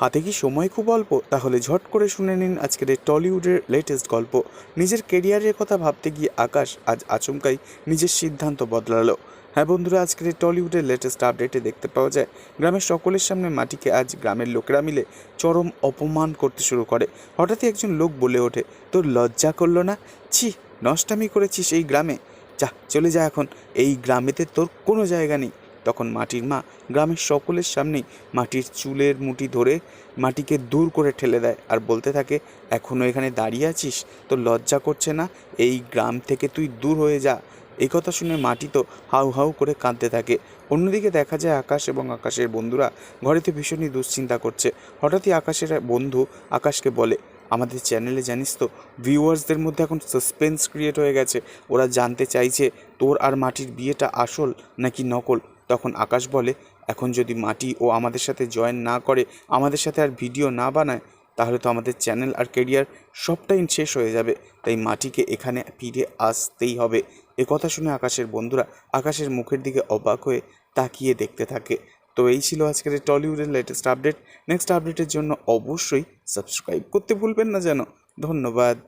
হাতে কি সময় খুব অল্প? তাহলে ঝট করে শুনে নিন আজকের এই টলিউডের লেটেস্ট গল্প। নিজের কেরিয়ারের কথা ভাবতে গিয়ে আকাশ আজ আচমকাই নিজের সিদ্ধান্ত বদলালো। হ্যাঁ বন্ধুরা, আজকের এই টলিউডের লেটেস্ট আপডেটে দেখতে পাওয়া যায়, গ্রামের সকলের সামনে মাটিকে আজ গ্রামের লোকেরা মিলে চরম অপমান করতে শুরু করে। হঠাৎই একজন লোক বলে ওঠে, তোর লজ্জা করল না? ছি, নষ্টামি করেছিস এই গ্রামে। যা, চলে যা এখন। এই গ্রামেতে তোর কোনো জায়গা নেই। তখন মাটির মা গ্রামের সকলের সামনেই মাটির চুলের মুঠি ধরে মাটিকে দূর করে ঠেলে দেয় আর বলতে থাকে এখনও এখানে দাঁড়িয়ে আছিস? তোর লজ্জা করছে না? এই গ্রাম থেকে তুই দূর হয়ে যা। এই কথা শুনে মাটি তো হাউ হাউ করে কাঁদতে থাকে। অন্যদিকে দেখা যায় আকাশ এবং আকাশের বন্ধুরা ঘরেতে ভীষণই দুশ্চিন্তা করছে। হঠাৎই আকাশের বন্ধু আকাশকে বলে, আমাদের চ্যানেলে জানিস তো, ভিউয়ার্সদের মধ্যে এখন সাসপেন্স ক্রিয়েট হয়ে গেছে। ওরা জানতে চাইছে তোর আর মাটির বিয়েটা আসল নাকি নকল? তখন আকাশ বলে, এখন যদি মাটি ও আমাদের সাথে জয়েন না করে, আমাদের সাথে আর ভিডিও না বানায়, তাহলে তো আমাদের চ্যানেল আর কেরিয়ার সবটাই শেষ হয়ে যাবে। তাই মাটিকে এখানে ফিরে আসতেই হবে। কথা শুনে আকাশের বন্ধুরা আকাশের মুখের দিকে অবাক হয়ে তাকিয়ে দেখতে থাকে। তো এই ছিল আজকের টলিউডের লেটেস্ট আপডেট নেক্সট আপডেটের জন্য অবশ্যই সাবস্ক্রাইব করতে ভুলবেন না যেন। ধন্যবাদ।